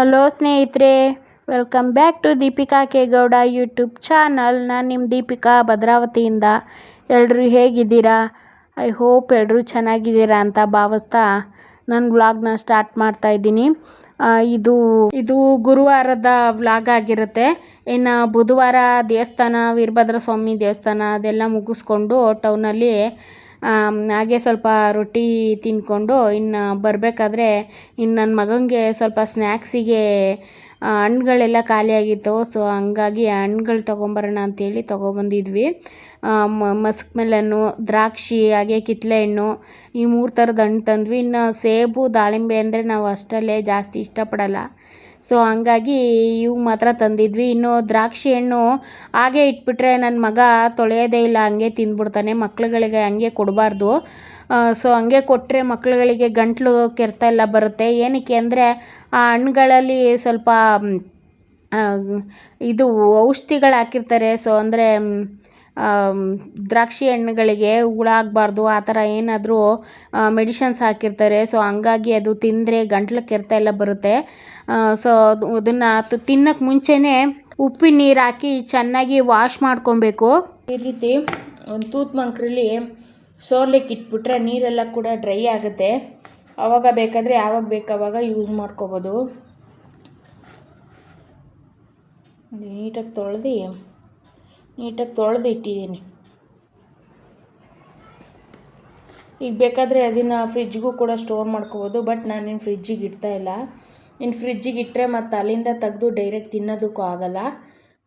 Hello ಸ್ನೇಹಿತರೆ welcome back to Deepika K Gowda YouTube channel ನಾನು ನಿಮ್ಮ ದೀಪಿಕಾ ಭದ್ರಾವತಿಯಿಂದ. ಎಲ್ಲರೂ ಹೇಗಿದ್ದೀರಾ? ಐ ಹೋಪ್ ಎಲ್ಲರೂ ಚೆನ್ನಾಗಿದ್ದೀರಾ ಅಂತ ಭಾವಿಸ್ತಾ ನನ್ನ ವ್ಲಾಗ್ನ ಸ್ಟಾರ್ಟ್ ಮಾಡ್ತಾ ಇದ್ದೀನಿ. ಇದು ಇದು ಗುರುವಾರದ ವ್ಲಾಗ್ ಆಗಿರುತ್ತೆ. ಇನ್ನು ಬುಧವಾರ ದೇವಸ್ಥಾನ ವೀರಭದ್ರ ಸ್ವಾಮಿ ದೇವಸ್ಥಾನ ಅದೆಲ್ಲ ಮುಗಿಸ್ಕೊಂಡು ಟೌನಲ್ಲಿ ಹಾಗೆ ಸ್ವಲ್ಪ ರೊಟ್ಟಿ ತಿನ್ಕೊಂಡು ಇನ್ನು ಬರಬೇಕಾದ್ರೆ ಇನ್ನು ನನ್ನ ಮಗನಿಗೆ ಸ್ವಲ್ಪ ಸ್ನ್ಯಾಕ್ಸಿಗೆ ಹಣ್ಣುಗಳೆಲ್ಲ ಖಾಲಿಯಾಗಿತ್ತು ಸೊ ಹಂಗಾಗಿ ಹಣ್ಣುಗಳು ತೊಗೊಂಬರೋಣ ಅಂತೇಳಿ ತೊಗೊಬಂದಿದ್ವಿ. ಮಸ್ಕ್ ಮೆಲನ್ನು ದ್ರಾಕ್ಷಿ, ಹಾಗೆ ಕಿತ್ತಲೆ ಹಣ್ಣು, ಈ ಮೂರು ಥರದ ಹಣ್ಣು ತಂದ್ವಿ. ಇನ್ನು ಸೇಬು, ದಾಳಿಂಬೆ ಅಂದರೆ ನಾವು ಅಷ್ಟರಲ್ಲೇ ಜಾಸ್ತಿ ಇಷ್ಟಪಡಲ್ಲ. ಸೊ ಹಂಗಾಗಿ ಇವು ಮಾತ್ರ ತಂದಿದ್ವಿ. ಇನ್ನು ದ್ರಾಕ್ಷಿ ಹಣ್ಣು ಹಾಗೆ ಇಟ್ಬಿಟ್ರೆ ನನ್ನ ಮಗ ತೊಳೆಯೋದೇ ಇಲ್ಲ, ಹಂಗೆ ತಿಂದ್ಬಿಡ್ತಾನೆ ಮಕ್ಳುಗಳಿಗೆ ಹಂಗೆ ಕೊಡಬಾರ್ದು. ಸೊ ಹಂಗೆ ಕೊಟ್ಟರೆ ಮಕ್ಳುಗಳಿಗೆ ಗಂಟ್ಲು ಕೆರೆತ ಎಲ್ಲ ಬರುತ್ತೆ. ಏನಕ್ಕೆ ಅಂದರೆ ಆ ಹಣ್ಣುಗಳಲ್ಲಿ ಸ್ವಲ್ಪ ಇದು ಔಷಧಿಗಳು ಹಾಕಿರ್ತಾರೆ. ಸೊ ಅಂದರೆ ದ್ರಾಕ್ಷಿ ಹಣ್ಣುಗಳಿಗೆ ಹುಳ ಆಗಬಾರ್ದು, ಆ ಥರ ಏನಾದರೂ ಮೆಡಿಷನ್ಸ್ ಹಾಕಿರ್ತಾರೆ. ಸೊ ಹಂಗಾಗಿ ಅದು ತಿಂದರೆ ಗಂಟ್ಲು ಕೆರೆತ ಎಲ್ಲ ಬರುತ್ತೆ. ಸೊ ಅದು, ಅದನ್ನು ತಿನ್ನೋಕ್ಕೆ ಮುಂಚೆನೇ ಉಪ್ಪಿನ ನೀರು ಹಾಕಿ ಚೆನ್ನಾಗಿ ವಾಶ್ ಮಾಡ್ಕೊಬೇಕು. ಈ ರೀತಿ ಒಂದು ತೂತ್ ಮಂಕ್ರಲ್ಲಿ ಸೋರ್ಲಿಕ್ಕೆ ಇಟ್ಬಿಟ್ರೆ ನೀರೆಲ್ಲ ಕೂಡ ಡ್ರೈ ಆಗುತ್ತೆ. ಆವಾಗ ಬೇಕಾದರೆ ಯಾವಾಗ ಬೇಕು ಆವಾಗ ಯೂಸ್ ಮಾಡ್ಕೋಬೋದು. ನೀಟಾಗಿ ತೊಳೆದು ನೀಟಾಗಿ ತೊಳೆದು ಇಟ್ಟಿದ್ದೀನಿ. ಈಗ ಬೇಕಾದರೆ ಅದನ್ನು ಫ್ರಿಜ್ಗೂ ಕೂಡ ಸ್ಟೋರ್ ಮಾಡ್ಕೋಬೋದು ಬಟ್ ನಾನು ಇನ್ನು ಫ್ರಿಜ್ಜಿಗೆ ಇಡ್ತಾ ಇಲ್ಲ. ಇನ್ನು ಫ್ರಿಜ್ಜಿಗೆ ಇಟ್ಟರೆ ಮತ್ತು ಅಲ್ಲಿಂದ ತೆಗೆದು ಡೈರೆಕ್ಟ್ ತಿನ್ನೋದಕ್ಕೂ ಆಗಲ್ಲ.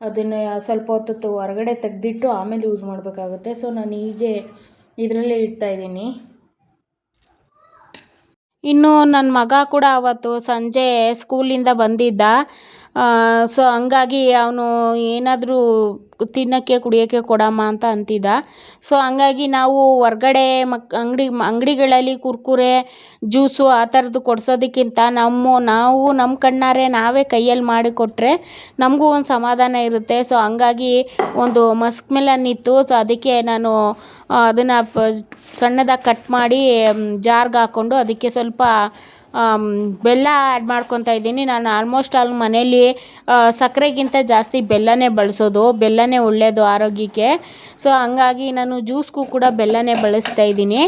ಅದನ್ನು ಸ್ವಲ್ಪ ಹೊತ್ತು ಹೊರಗಡೆ ತೆಗೆದಿಟ್ಟು ಆಮೇಲೆ ಯೂಸ್ ಮಾಡಬೇಕಾಗುತ್ತೆ. ಸೊ ನಾನು ಹೀಗೆ ಇದರಲ್ಲೇ ಇಡ್ತಾಯಿದ್ದೀನಿ ಇನ್ನು ನನ್ನ ಮಗ ಕೂಡ ಅವತ್ತು ಸಂಜೆ ಸ್ಕೂಲಿಂದ ಬಂದಿದ್ದ. ಸೊ ಹಂಗಾಗಿ ಅವನು ಏನಾದರೂ ತಿನ್ನೋಕ್ಕೆ, ಕುಡಿಯೋಕ್ಕೆ ಕೊಡಮ್ಮ ಅಂತ ಅಂತಿದ್ದ. ಸೊ ಹಂಗಾಗಿ ನಾವು ಹೊರ್ಗಡೆ ಮಕ್, ಅಂಗಡಿ, ಅಂಗಡಿಗಳಲ್ಲಿ ಕುರ್ಕುರೆ, ಜ್ಯೂಸು ಆ ಥರದ್ದು ಕೊಡಿಸೋದಕ್ಕಿಂತ ನಮ್ಮ, ನಾವು ನಮ್ಮ ಕಣ್ಣಾರೆ ನಾವೇ ಕೈಯಲ್ಲಿ ಮಾಡಿ ಕೊಟ್ಟರೆ ನಮಗೂ ಒಂದು ಸಮಾಧಾನ ಇರುತ್ತೆ. ಸೊ ಹಂಗಾಗಿ ಒಂದು ಮಸ್ಕ್ ಮೆಲನ್ ಇತ್ತು. ಸೊ ಅದಕ್ಕೆ ನಾನು ಅದನ್ನು ಪ, ಸಣ್ಣದಾಗಿ ಕಟ್ ಮಾಡಿ, ಜಾರ್ಗೆ ಹಾಕ್ಕೊಂಡು ಅದಕ್ಕೆ ಸ್ವಲ್ಪ ಬೆಲ್ಲ ಆ್ಯಡ್ ಮಾಡ್ಕೊತಾ ಇದ್ದೀನಿ. ನಾನು ಆಲ್ಮೋಸ್ಟ್ ಆಲ್ ಮನೇಲಿ ಸಕ್ಕರೆಗಿಂತ ಜಾಸ್ತಿ ಬೆಲ್ಲನೇ ಬಳಸೋದು, ಬೆಲ್ಲನೇ ಒಳ್ಳೆಯದು ಆರೋಗ್ಯಕ್ಕೆ. ಸೊ ಹಂಗಾಗಿ ನಾನು ಜ್ಯೂಸ್ಗೂ ಕೂಡ ಬೆಲ್ಲನೇ ಬಳಸ್ತಾ ಇದ್ದೀನಿ.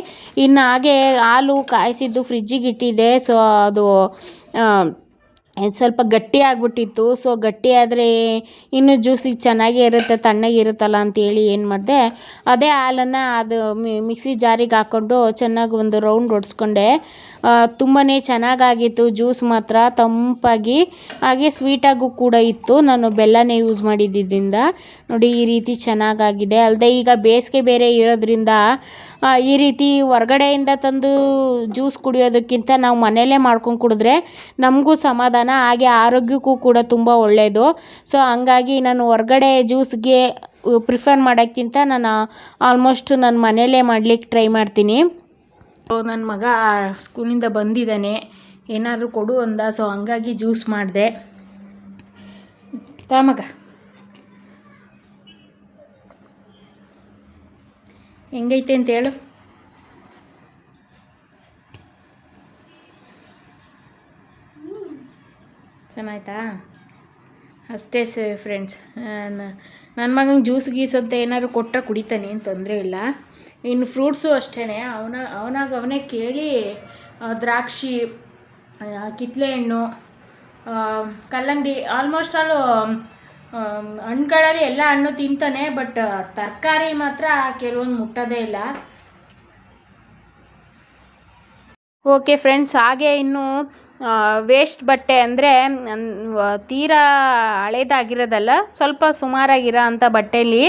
ಇನ್ನು ಹಾಗೆ ಹಾಲು ಕಾಯಿಸಿದ್ದು ಫ್ರಿಜ್ಜಿಗೆ ಇಟ್ಟಿದ್ದೆ. ಸೊ ಅದು ಸ್ವಲ್ಪ ಗಟ್ಟಿ ಆಗಿಬಿಟ್ಟಿತ್ತು. ಸೊ ಗಟ್ಟಿ ಆದರೆ ಇನ್ನೂ ಜ್ಯೂಸಿಗೆ ಚೆನ್ನಾಗೇ ಇರುತ್ತೆ, ತಣ್ಣಗೆ ಇರುತ್ತಲ್ಲ ಅಂತೇಳಿ ಏನು ಮಾಡಿದೆ. ಅದೇ ಹಾಲನ್ನು ಅದು ಮಿಕ್ಸಿ ಜಾರಿಗೆ ಹಾಕ್ಕೊಂಡು ಚೆನ್ನಾಗಿ ಒಂದು ರೌಂಡ್ ಹೊಡ್ಸ್ಕೊಂಡೆ ತುಂಬಾ ಚೆನ್ನಾಗಾಗಿತ್ತು, ಜ್ಯೂಸ್ ಮಾತ್ರ, ತಂಪಾಗಿ, ಹಾಗೆ ಸ್ವೀಟಾಗೂ ಕೂಡ ಇತ್ತು. ನಾನು ಬೆಲ್ಲನೇ ಯೂಸ್ ಮಾಡಿದ್ದಿದ್ದರಿಂದ ನೋಡಿ, ಈ ರೀತಿ ಚೆನ್ನಾಗಾಗಿದೆ. ಅಲ್ಲದೆ ಈಗ ಬೇಸಿಗೆ ಬೇರೆ ಇರೋದ್ರಿಂದ ಈ ರೀತಿ ಹೊರಗಡೆಯಿಂದ ತಂದು ಜ್ಯೂಸ್ ಕುಡಿಯೋದಕ್ಕಿಂತ ನಾವು ಮನೆಯಲ್ಲೇ ಮಾಡ್ಕೊಂಡು ಕುಡಿದ್ರೆ ನಮಗೂ ಸಮಾಧಾನ, ಹಾಗೆ ಆರೋಗ್ಯಕ್ಕೂ ಕೂಡ ತುಂಬ ಒಳ್ಳೆಯದು ಸೊ ಹಂಗಾಗಿ ನಾನು ಹೊರಗಡೆ ಜ್ಯೂಸ್ಗೆ ಪ್ರಿಫರ್ ಮಾಡೋಕ್ಕಿಂತ ನಾನು ಆಲ್ಮೋಸ್ಟ್ ನಾನು ಮನೆಯಲ್ಲೇ ಮಾಡ್ಲಿಕ್ಕೆ ಟ್ರೈ ಮಾಡ್ತೀನಿ. ಸೊ ನನ್ನ ಮಗ ಸ್ಕೂಲಿಂದ ಬಂದಿದ್ದಾನೆ. ಏನಾದರೂ ಕೊಡು ಅಂದ. ಸೊ ಹಂಗಾಗಿ ಜ್ಯೂಸ್ ಮಾಡಿದೆ. ತಾ ಮಗ. ಹೆಂಗೈತೆ ಅಂತ ಹೇಳು. ಚೆನ್ನಾಯ್ತಾ? ಅಷ್ಟೇ ಸ ಫ್ರೆಂಡ್ಸ್ ನನ್ನ ಮಗನ ಜ್ಯೂಸ್ ಗೀಸ್ ಅಂತ ಏನಾದ್ರು ಕೊಟ್ಟರೆ ಕುಡಿತಾನೆ, ಏನು ತೊಂದರೆ ಇಲ್ಲ. ಇನ್ನು ಫ್ರೂಟ್ಸು ಅಷ್ಟೇ ಅವನ, ಅವನಾಗ ಅವನೇ ಕೇಳಿ ದ್ರಾಕ್ಷಿ ಕಿತ್ಲೆ ಹಣ್ಣು ಕಲ್ಲಂಗಡಿ ಆಲ್ಮೋಸ್ಟ್ ಆಲು ಹಣ್ಣುಗಳಲ್ಲಿ ಎಲ್ಲ ಹಣ್ಣು ತಿಂತಾನೆ ಬಟ್ ತರಕಾರಿ ಮಾತ್ರ ಕೆಲವೊಂದು ಮುಟ್ಟೋದೇ ಇಲ್ಲ. ಓಕೆ ಫ್ರೆಂಡ್ಸ್, ಹಾಗೆ ಇನ್ನು ವೇಸ್ಟ್ ಬಟ್ಟೆ ಅಂದರೆ ತೀರಾ ಹಳೇದಾಗಿರೋದಲ್ಲ, ಸ್ವಲ್ಪ ಸುಮಾರಾಗಿರೋ ಅಂಥ ಬಟ್ಟೆಯಲ್ಲಿ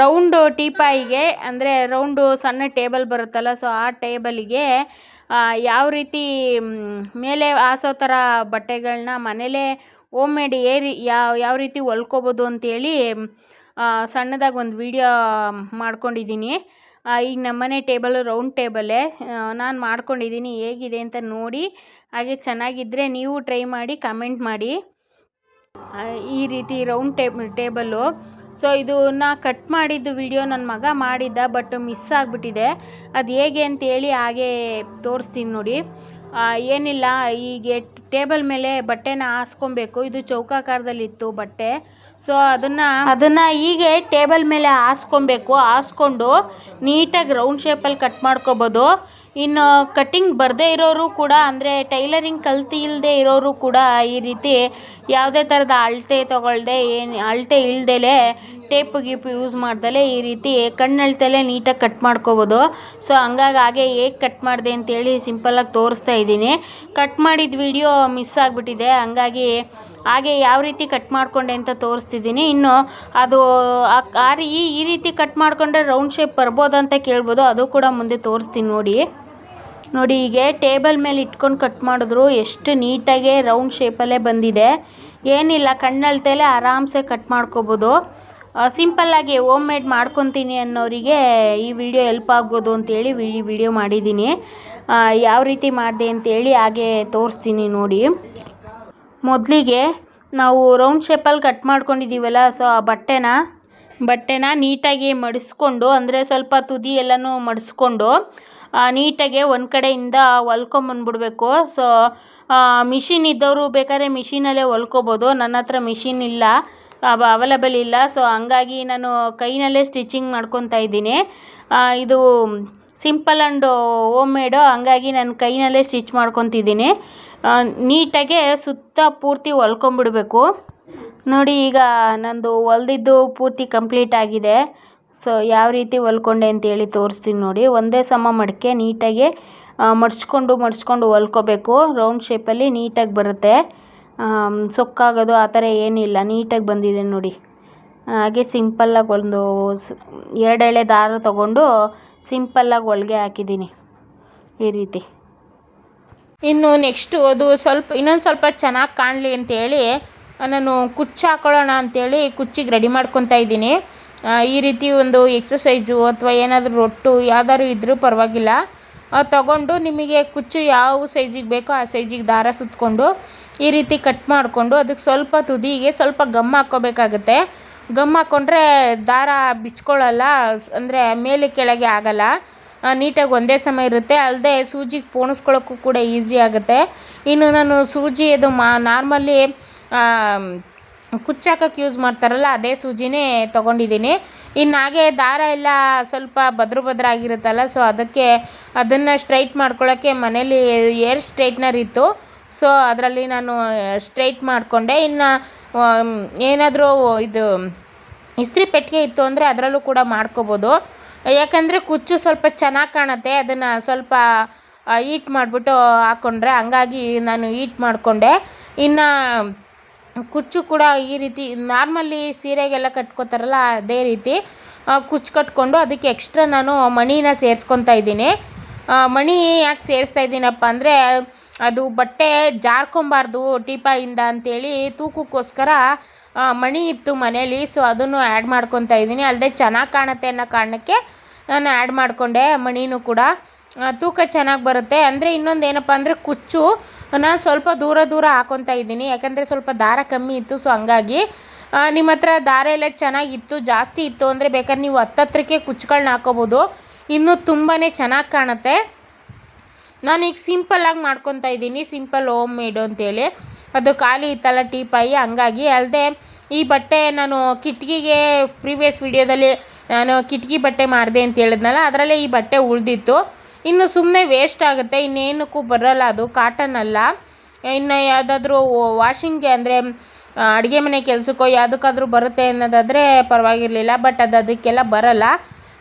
ರೌಂಡು ಟೀಪಾಯಿಗೆ, ಅಂದರೆ ರೌಂಡು ಸಣ್ಣ ಟೇಬಲ್ ಬರುತ್ತಲ್ಲ ಸೊ ಆ ಟೇಬಲಿಗೆ ಯಾವ ರೀತಿ ಮೇಲೆ ಹಾಸೋ ಥರ ಬಟ್ಟೆಗಳನ್ನ ಮನೇಲೇ ಓಮ್ ಮೇಡ್ ಏರಿ, ಯಾವ ಯಾವ ರೀತಿ ಹೊಲ್ಕೋಬೋದು ಅಂತೇಳಿ ಸಣ್ಣದಾಗಿ ಒಂದು ವಿಡಿಯೋ ಮಾಡ್ಕೊಂಡಿದ್ದೀನಿ. ಈಗ ನಮ್ಮನೆ ಟೇಬಲು ರೌಂಡ್ ಟೇಬಲ್ಲೇ ನಾನು ಮಾಡ್ಕೊಂಡಿದ್ದೀನಿ ಹೇಗಿದೆ ಅಂತ ನೋಡಿ, ಹಾಗೆ ಚೆನ್ನಾಗಿದ್ದರೆ ನೀವು ಟ್ರೈ ಮಾಡಿ ಕಮೆಂಟ್ ಮಾಡಿ. ಈ ರೀತಿ ರೌಂಡ್ ಟೇಬ್ ಟೇಬಲ್ಲು ಸೊ ಇದನ್ನ ಕಟ್ ಮಾಡಿದ್ದು ವಿಡಿಯೋ ನನ್ನ ಮಗ ಮಾಡಿದ್ದ ಬಟ್ ಮಿಸ್ ಆಗಿಬಿಟ್ಟಿದೆ. ಅದು ಹೇಗೆ ಅಂತೇಳಿ ಹಾಗೆ ತೋರಿಸ್ತೀನಿ ನೋಡಿ. ಏನಿಲ್ಲ ಹೀಗೆ ಟೇಬಲ್ ಮೇಲೆ ಬಟ್ಟೆನ ಹಾಸ್ಕೊಬೇಕು. ಇದು ಚೌಕಾಕಾರದಲ್ಲಿತ್ತು ಬಟ್ಟೆ. ಸೊ ಅದನ್ನು ಅದನ್ನು ಹೀಗೆ ಟೇಬಲ್ ಮೇಲೆ ಹಾಸ್ಕೊಬೇಕು. ಹಾಸ್ಕೊಂಡು ನೀಟಾಗಿ ರೌಂಡ್ ಶೇಪಲ್ಲಿ ಕಟ್ ಮಾಡ್ಕೋಬೋದು. ಇನ್ನು ಕಟ್ಟಿಂಗ್ ಬರದೇ ಇರೋರು ಕೂಡ, ಅಂದರೆ ಟೈಲರಿಂಗ್ ಕಲ್ತಿ ಇಲ್ಲದೆ ಇರೋರು ಕೂಡ ಈ ರೀತಿ ಯಾವುದೇ ಥರದ ಅಳತೆ ತೊಗೊಳ್ದೆ ಏನು, ಅಳತೆ ಇಲ್ದಲೆ ಟೇಪು ಗೀಪ್ ಯೂಸ್ ಮಾಡ್ದಲೆ ಈ ರೀತಿ ಕಣ್ಣಳ್ತಲೇ ನೀಟಾಗಿ ಕಟ್ ಮಾಡ್ಕೋಬೋದು. ಸೊ, ಹಂಗಾಗಿ ಹಾಗೆ ಹೇಗೆ ಕಟ್ ಮಾಡಿದೆ ಅಂತೇಳಿ ಸಿಂಪಲ್ಲಾಗಿ ತೋರಿಸ್ತಾ ಇದ್ದೀನಿ. ಕಟ್ ಮಾಡಿದ ವಿಡಿಯೋ ಮಿಸ್ ಆಗಿಬಿಟ್ಟಿದೆ. ಹಂಗಾಗಿ ಹಾಗೆ ಯಾವ ರೀತಿ ಕಟ್ ಮಾಡಿಕೊಂಡೆ ಅಂತ ತೋರಿಸ್ತಿದ್ದೀನಿ. ಇನ್ನು ಅದು ಆ- ಈ ರೀತಿ ಕಟ್ ಮಾಡಿಕೊಂಡ್ರೆ ರೌಂಡ್ ಶೇಪ್ ಬರ್ಬೋದು ಅಂತ ಕೇಳ್ಬೋದು. ಅದು ಕೂಡ ಮುಂದೆ ತೋರಿಸ್ತೀನಿ ನೋಡಿ. ನೋಡಿ, ಹೀಗೆ ಟೇಬಲ್ ಮೇಲೆ ಇಟ್ಕೊಂಡು ಕಟ್ ಮಾಡಿದ್ರು ಎಷ್ಟು ನೀಟಾಗೆ ರೌಂಡ್ ಶೇಪಲ್ಲೇ ಬಂದಿದೆ. ಏನಿಲ್ಲ ಕಣ್ಣಳ್ತಲೇ ಆರಾಮ್ಸೆ ಕಟ್ ಮಾಡ್ಕೋಬೋದು. ಸಿಂಪಲ್ಲಾಗಿ ಹೋಮ್ ಮೇಡ್ ಮಾಡ್ಕೊತೀನಿ ಅನ್ನೋರಿಗೆ ಈ ವಿಡಿಯೋ ಹೆಲ್ಪ್ ಆಗ್ಬೋದು ಅಂತೇಳಿ ಈ ವಿಡಿಯೋ ಮಾಡಿದ್ದೀನಿ. ಯಾವ ರೀತಿ ಮಾಡಿದೆ ಅಂತೇಳಿ ಹಾಗೆ ತೋರಿಸ್ತೀನಿ ನೋಡಿ. ಮೊದಲಿಗೆ ನಾವು ರೌಂಡ್ ಶೇಪಲ್ಲಿ ಕಟ್ ಮಾಡ್ಕೊಂಡಿದ್ದೀವಲ್ಲ ಸೊ ಆ ಬಟ್ಟೆನ ಬಟ್ಟೆನ ನೀಟಾಗಿ ಮಡಿಸ್ಕೊಂಡು, ಅಂದರೆ ಸ್ವಲ್ಪ ತುದಿ ಎಲ್ಲನೂ ಮಡಿಸ್ಕೊಂಡು ನೀಟಾಗೆ ಒಂದು ಕಡೆಯಿಂದ ಹೊಲ್ಕೊಂಬಂದ್ಬಿಡ್ಬೇಕು ಸೊ ಮಿಷಿನ್ ಇದ್ದವರು ಬೇಕಾದ್ರೆ ಮಿಷಿನಲ್ಲೇ ಹೊಲ್ಕೊಬೋದು, ನನ್ನ ಹತ್ರ ಮಿಷಿನ್ ಇಲ್ಲ. ಅವೈಲಬಲ್ ಇಲ್ಲ. ಸೊ ಹಂಗಾಗಿ ನಾನು ಕೈನಲ್ಲೇ ಸ್ಟಿಚಿಂಗ್ ಮಾಡ್ಕೊತಾ ಇದ್ದೀನಿ. ಇದು ಸಿಂಪಲ್ ಆ್ಯಂಡ್ ಹೋಮ್ ಮೇಡು ಹಂಗಾಗಿ ನಾನು ಕೈನಲ್ಲೇ ಸ್ಟಿಚ್ ಮಾಡ್ಕೊತಿದ್ದೀನಿ. ನೀಟಾಗೆ ಸುತ್ತ ಪೂರ್ತಿ ಹೊಲ್ಕೊಂಬಿಡ್ಬೇಕು. ನೋಡಿ, ಈಗ ನಂದು ಹೊಲ್ದಿದ್ದು ಪೂರ್ತಿ ಕಂಪ್ಲೀಟ್ ಆಗಿದೆ. ಸೊ ಯಾವ ರೀತಿ ಹೊಲ್ಕೊಂಡೆ ಅಂತೇಳಿ ತೋರಿಸ್ತೀನಿ ನೋಡಿ. ಒಂದೇ ಸಮ ಮಡಿಕೆ ನೀಟಾಗಿ ಮಡಿಸ್ಕೊಂಡು ಮಡ್ಚ್ಕೊಂಡು ಮಡ್ಚ್ಕೊಂಡು ಹೊಲ್ಕೋಬೇಕು. ರೌಂಡ್ ಶೇಪಲ್ಲಿ ನೀಟಾಗಿ ಬರುತ್ತೆ. ಸೊಕ್ಕಾಗೋದು ಆ ಥರ ಏನಿಲ್ಲ. ನೀಟಾಗಿ ಬಂದಿದೆ ನೋಡಿ. ಹಾಗೆ ಸಿಂಪಲ್ಲಾಗಿ ಒಂದು ಎರಡು ಎಳೆ ದಾರ ತಗೊಂಡು ಸಿಂಪಲ್ಲಾಗಿ ಹೊಲ್ಗೆ ಹಾಕಿದ್ದೀನಿ ಈ ರೀತಿ. ಇನ್ನು ನೆಕ್ಸ್ಟು ಅದು ಸ್ವಲ್ಪ, ಇನ್ನೊಂದು ಸ್ವಲ್ಪ ಚೆನ್ನಾಗಿ ಕಾಣಲಿ ಅಂತೇಳಿ, ನಾನು ಕುಚ್ಚು ಹಾಕೊಳ್ಳೋಣ ಅಂತೇಳಿ ಕುಚ್ಚಿಗೆ ರೆಡಿ ಮಾಡ್ಕೊತಾ ಇದ್ದೀನಿ. ಈ ರೀತಿ ಒಂದು ಎಕ್ಸಸೈಜು ಅಥವಾ ಏನಾದರೂ ರೊಟ್ಟು ಯಾವ್ದಾದ್ರು ಇದ್ದರೂ ಪರವಾಗಿಲ್ಲ. ತಗೊಂಡು ನಿಮಗೆ ಕುಚ್ಚು ಯಾವ ಸೈಜಿಗೆ ಬೇಕೋ ಆ ಸೈಜಿಗೆ ದಾರ ಸುತ್ತಕೊಂಡು ಈ ರೀತಿ ಕಟ್ ಮಾಡಿಕೊಂಡು ಅದಕ್ಕೆ ಸ್ವಲ್ಪ ತುದಿಗೆ ಸ್ವಲ್ಪ ಗಮ್ ಹಾಕ್ಕೋಬೇಕಾಗತ್ತೆ. ಗಮ್ ಹಾಕ್ಕೊಂಡ್ರೆ ದಾರ ಬಿಚ್ಕೊಳ್ಳಲ್ಲ ಅಂದರೆ ಮೇಲೆ ಕೆಳಗೆ ಆಗಲ್ಲ. ನೀಟಾಗಿ ಒಂದೇ ಸಮ ಇರುತ್ತೆ. ಅಲ್ಲದೆ ಸೂಜಿಗೆ ಪೋಣಿಸ್ಕೊಳ್ಳೋಕ್ಕೂ ಕೂಡ ಈಸಿ ಆಗುತ್ತೆ. ಇನ್ನು ನಾನು ಸೂಜಿ ಅದು ಮಾ ನಾರ್ಮಲಿ ಕುಚ್ಚಾಕಕ್ಕೆ ಯೂಸ್ ಮಾಡ್ತಾರಲ್ಲ, ಅದೇ ಸೂಜಿನೇ ತೊಗೊಂಡಿದ್ದೀನಿ. ಇನ್ನು ಹಾಗೆ ದಾರ ಎಲ್ಲ ಸ್ವಲ್ಪ ಭದ್ರ ಭದ್ರ ಆಗಿರುತ್ತಲ್ಲ ಸೊ ಅದಕ್ಕೆ ಅದನ್ನು ಸ್ಟ್ರೈಟ್ ಮಾಡ್ಕೊಳ್ಳೋಕ್ಕೆ ಮನೇಲಿ ಏರ್ ಸ್ಟ್ರೈಟ್ನರ್ ಇತ್ತು. ಸೊ ಅದರಲ್ಲಿ ನಾನು ಸ್ಟ್ರೈಟ್ ಮಾಡಿಕೊಂಡೆ. ಇನ್ನು ಏನಾದರೂ ಇದು, ಇಸ್ತ್ರಿ ಪೆಟ್ಟಿಗೆ ಇತ್ತು ಅಂದರೆ ಅದರಲ್ಲೂ ಕೂಡ ಮಾಡ್ಕೋಬೋದು. ಯಾಕಂದರೆ ಕುಚ್ಚು ಸ್ವಲ್ಪ ಚೆನ್ನಾಗಿ ಕಾಣುತ್ತೆ. ಅದನ್ನು ಸ್ವಲ್ಪ ಈಟ್ ಮಾಡಿಬಿಟ್ಟು ಹಾಕ್ಕೊಂಡ್ರೆ ಹಂಗಾಗಿ ನಾನು ಈಟ್ ಮಾಡಿಕೊಂಡೆ. ಇನ್ನು, ಕುಚ್ಚು ಕೂಡ ಈ ರೀತಿ, ನಾರ್ಮಲಿ ಸೀರೆಗೆಲ್ಲ ಕಟ್ಕೋತಾರಲ್ಲ ಅದೇ ರೀತಿ ಕುಚ್ಚು ಕಟ್ಕೊಂಡು ಅದಕ್ಕೆ ಎಕ್ಸ್ಟ್ರಾ ನಾನು ಮಣಿನ ಸೇರಿಸ್ಕೊತಾ ಇದ್ದೀನಿ. ಮಣಿ ಯಾಕೆ ಸೇರಿಸ್ತಾ ಇದ್ದೀನಪ್ಪ ಅಂದರೆ ಅದು ಬಟ್ಟೆ ಜಾರ್ಕೊಬಾರ್ದು ಟೀಪಾಯಿಂದ ಅಂತೇಳಿ ತೂಕಕ್ಕೋಸ್ಕರ ಮಣಿ ಇತ್ತು ಮನೇಲಿ ಸೊ ಅದನ್ನು ಆ್ಯಡ್ ಮಾಡ್ಕೊತಾ ಇದ್ದೀನಿ. ಅಲ್ಲದೆ ಚೆನ್ನಾಗಿ ಕಾಣುತ್ತೆ ಅನ್ನೋ ಕಾರಣಕ್ಕೆ ನಾನು ಆ್ಯಡ್ ಮಾಡಿಕೊಂಡೆ ಮಣಿನೂ ಕೂಡ. ತೂಕ ಚೆನ್ನಾಗಿ ಬರುತ್ತೆ. ಅಂದರೆ ಇನ್ನೊಂದು ಏನಪ್ಪ ಅಂದರೆ ಕುಚ್ಚು. ನಾನು ಸ್ವಲ್ಪ ದೂರ ದೂರ ಹಾಕೊತಾ ಇದ್ದೀನಿ. ಯಾಕಂದರೆ ಸ್ವಲ್ಪ ದಾರ ಕಮ್ಮಿ ಇತ್ತು ಸೊ ಹಂಗಾಗಿ ನಿಮ್ಮ ಹತ್ರ ದಾರ ಎಲ್ಲ ಚೆನ್ನಾಗಿತ್ತು ಜಾಸ್ತಿ ಇತ್ತು ಅಂದರೆ ಬೇಕಾದ್ರೆ ನೀವು ಹತ್ತತ್ರಕ್ಕೆ ಕುಚ್ಚುಗಳನ್ನ ಹಾಕೋಬೋದು. ಇನ್ನೂ ತುಂಬಾ ಚೆನ್ನಾಗಿ ಕಾಣುತ್ತೆ. ನಾನೀಗ ಸಿಂಪಲ್ಲಾಗಿ ಮಾಡ್ಕೊತಾ ಇದ್ದೀನಿ. ಸಿಂಪಲ್ ಓಮ್ ಮೇಡು ಅಂತೇಳಿ. ಅದು ಖಾಲಿ ಇತ್ತಲ್ಲ ಟೀಪಾಯಿ ಹಂಗಾಗಿ ಅಲ್ಲದೆ ಈ ಬಟ್ಟೆ ನಾನು ಕಿಟಕಿಗೆ ಪ್ರೀವಿಯಸ್ ವಿಡಿಯೋದಲ್ಲಿ ನಾನು ಕಿಟಕಿ ಬಟ್ಟೆ ಮಾಡಿದೆ ಅಂತ ಹೇಳಿದ್ನಲ್ಲ, ಅದರಲ್ಲೇ ಈ ಬಟ್ಟೆ ಉಳಿದಿತ್ತು. ಇನ್ನು ಸುಮ್ಮನೆ ವೇಸ್ಟ್ ಆಗುತ್ತೆ. ಇನ್ನೇನಕ್ಕೂ ಬರೋಲ್ಲ ಅದು ಕಾಟನ್ ಅಲ್ಲ. ಇನ್ನು ಯಾವುದಾದ್ರೂ ವಾಷಿಂಗ್ಗೆ ಅಂದರೆ ಅಡುಗೆ ಮನೆ ಕೆಲಸಕ್ಕೋ ಯಾವುದಕ್ಕಾದ್ರೂ ಬರುತ್ತೆ ಅನ್ನೋದಾದರೆ ಪರವಾಗಿರಲಿಲ್ಲ. ಬಟ್ ಅದು ಅದಕ್ಕೆಲ್ಲ ಬರಲ್ಲ.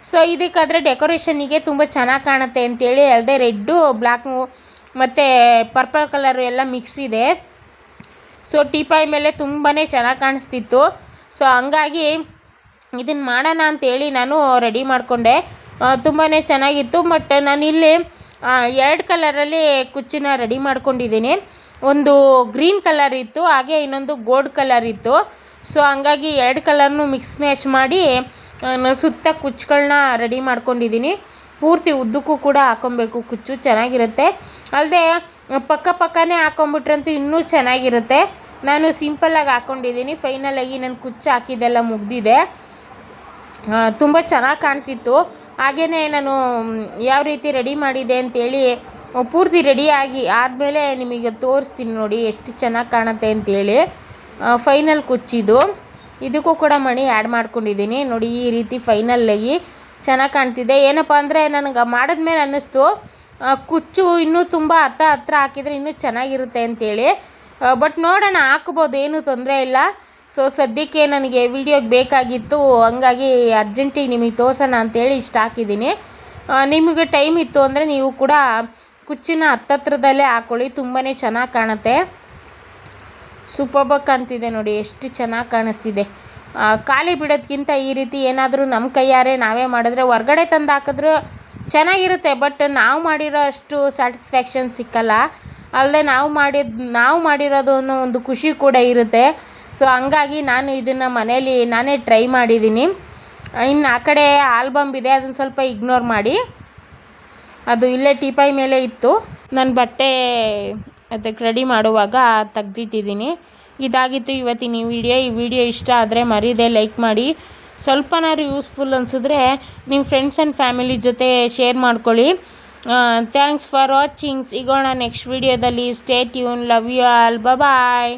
ಸೊ ಇದಕ್ಕಾದರೆ ಡೆಕೋರೇಷನಿಗೆ ತುಂಬ ಚೆನ್ನಾಗಿ ಕಾಣುತ್ತೆ ಅಂತೇಳಿ ಅಲ್ಲದೆ ರೆಡ್ಡು ಬ್ಲ್ಯಾಕು ಮತ್ತು ಪರ್ಪಲ್ ಕಲರು ಎಲ್ಲ ಮಿಕ್ಸ್ ಇದೆ. ಸೊ ಟೀಪಾಯ್ ಮೇಲೆ ತುಂಬಾ ಚೆನ್ನಾಗಿ ಕಾಣಿಸ್ತಿತ್ತು. ಸೊ ಹಂಗಾಗಿ ಇದನ್ನು ಮಾಡೋಣ ಅಂತೇಳಿ ನಾನು ರೆಡಿ ಮಾಡಿಕೊಂಡೆ. ತುಂಬಾ ಚೆನ್ನಾಗಿತ್ತು ಬಟ್ ನಾನಿಲ್ಲಿ ಎರಡು ಕಲರಲ್ಲಿ ಕುಚ್ಚಿನ ರೆಡಿ ಮಾಡ್ಕೊಂಡಿದ್ದೀನಿ. ಒಂದು ಗ್ರೀನ್ ಕಲರ್ ಇತ್ತು, ಹಾಗೆ ಇನ್ನೊಂದು ಗೋಲ್ಡ್ ಕಲರ್ ಇತ್ತು. ಸೊ ಹಂಗಾಗಿ ಎರಡು ಕಲರ್ನು ಮಿಕ್ಸ್ ಮ್ಯಾಚ್ ಮಾಡಿ ಸುತ್ತ ಕುಚ್ಚುಗಳನ್ನ ರೆಡಿ ಮಾಡ್ಕೊಂಡಿದ್ದೀನಿ. ಪೂರ್ತಿ ಉದ್ದಕ್ಕೂ ಕೂಡ ಹಾಕೊಬೇಕು. ಕುಚ್ಚು ಚೆನ್ನಾಗಿರುತ್ತೆ. ಅಲ್ಲದೆ ಪಕ್ಕ ಪಕ್ಕನೇ ಹಾಕೊಂಬಿಟ್ರಂತೂ ಇನ್ನೂ ಚೆನ್ನಾಗಿರುತ್ತೆ. ನಾನು ಸಿಂಪಲ್ಲಾಗಿ ಹಾಕ್ಕೊಂಡಿದ್ದೀನಿ ಫೈನಲಾಗಿ ನಾನು ಕುಚ್ಚು ಹಾಕಿದ್ದೆಲ್ಲ ಮುಗ್ದಿದೆ. ತುಂಬ ಚೆನ್ನಾಗಿ ಕಾಣ್ತಿತ್ತು. ಹಾಗೆಯೇ ನಾನು ಯಾವ ರೀತಿ ರೆಡಿ ಮಾಡಿದೆ ಅಂತೇಳಿ ಪೂರ್ತಿ ರೆಡಿಯಾಗಿ ಆದಮೇಲೆ ನಿಮಗೆ ತೋರಿಸ್ತೀನಿ ನೋಡಿ ಎಷ್ಟು ಚೆನ್ನಾಗಿ ಕಾಣುತ್ತೆ ಅಂತೇಳಿ. ಫೈನಲ್ ಕುಚ್ಚಿದು. ಇದಕ್ಕೂ ಕೂಡ ಮಣಿ ಆ್ಯಡ್ ಮಾಡ್ಕೊಂಡಿದ್ದೀನಿ. ನೋಡಿ ಈ ರೀತಿ ಫೈನಲ್ಲಾಗಿ ಚೆನ್ನಾಗಿ ಕಾಣ್ತಿದೆ. ಏನಪ್ಪ ಅಂದರೆ ನನಗೆ ಮಾಡಿದ್ಮೇಲೆ ಅನ್ನಿಸ್ತು. ಕುಚ್ಚು ಇನ್ನೂ ತುಂಬ ಹತ್ತ ಹತ್ರ ಹಾಕಿದರೆ ಇನ್ನೂ ಚೆನ್ನಾಗಿರುತ್ತೆ ಅಂತೇಳಿ. ಬಟ್ ನೋಡೋಣ, ಹಾಕ್ಬೋದು, ಏನೂ ತೊಂದರೆ ಇಲ್ಲ. ಸೊ ಸದ್ಯಕ್ಕೆ ನನಗೆ ವಿಡಿಯೋಗೆ ಬೇಕಾಗಿತ್ತು. ಹಂಗಾಗಿ ಅರ್ಜೆಂಟಿಗೆ ನಿಮಗೆ ತೋರಿಸೋಣ ಅಂತೇಳಿ ಇಷ್ಟ ಹಾಕಿದ್ದೀನಿ. ನಿಮಗೆ ಟೈಮ್ ಇತ್ತು ಅಂದರೆ ನೀವು ಕೂಡ ಕುಚ್ಚಿನ ಹತ್ತತ್ರದಲ್ಲೇ ಹಾಕ್ಕೊಳ್ಳಿ ತುಂಬಾ ಚೆನ್ನಾಗಿ ಕಾಣುತ್ತೆ. ಸೂಪರ್ಬಾಗಿ ಕಾಣ್ತಿದೆ ನೋಡಿ, ಎಷ್ಟು ಚೆನ್ನಾಗಿ ಕಾಣಿಸ್ತಿದೆ. ಖಾಲಿ ಬಿಡೋದ್ಕಿಂತ ಈ ರೀತಿ ಏನಾದರೂ ನಮ್ಮ ಕೈಯಾರೆ ನಾವೇ ಮಾಡಿದ್ರೆ ಹೊರ್ಗಡೆ ತಂದು ಹಾಕಿದ್ರು ಚೆನ್ನಾಗಿರುತ್ತೆ, ಬಟ್ ನಾವು ಮಾಡಿರೋ ಅಷ್ಟು ಸ್ಯಾಟಿಸ್ಫ್ಯಾಕ್ಷನ್ ಸಿಕ್ಕಲ್ಲ. ಅಲ್ಲದೆ ನಾವು ಮಾಡಿದ, ನಾವು ಮಾಡಿರೋದು ಅನ್ನೋ ಒಂದು ಖುಷಿ ಕೂಡ ಇರುತ್ತೆ. ಸೊ ಹಂಗಾಗಿ ನಾನು ಇದನ್ನು ಮನೇಲಿ ನಾನೇ ಟ್ರೈ ಮಾಡಿದ್ದೀನಿ. ಇನ್ನು ಆ ಕಡೆ ಆಲ್ಬಮ್ ಇದೆ ಅದನ್ನು ಸ್ವಲ್ಪ ಇಗ್ನೋರ್ ಮಾಡಿ. ಅದು ಇಲ್ಲೇ ಟೀಪಾಯಿ ಮೇಲೆ ಇತ್ತು. ನನ್ನ ಬಟ್ಟೆ ಅದಕ್ಕೆ ರೆಡಿ ಮಾಡುವಾಗ ತೆಗ್ದಿಟ್ಟಿದ್ದೀನಿ. ಇದಾಗಿತ್ತು ಇವತ್ತಿನ ಈ ವಿಡಿಯೋ ಈ ವಿಡಿಯೋ ಇಷ್ಟ ಆದರೆ ಮರೀದೆ ಲೈಕ್ ಮಾಡಿ. ಸ್ವಲ್ಪನಾರು ಯೂಸ್ಫುಲ್ ಅನಿಸಿದ್ರೆ ನಿಮ್ಮ ಫ್ರೆಂಡ್ಸ್ ಆ್ಯಂಡ್ ಫ್ಯಾಮಿಲಿ ಜೊತೆ ಶೇರ್ ಮಾಡ್ಕೊಳ್ಳಿ. ಥ್ಯಾಂಕ್ಸ್ ಫಾರ್ ವಾಚಿಂಗ್ ಸಿಗೋಣ ನೆಕ್ಸ್ಟ್ ವಿಡಿಯೋದಲ್ಲಿ stay tuned love you all bye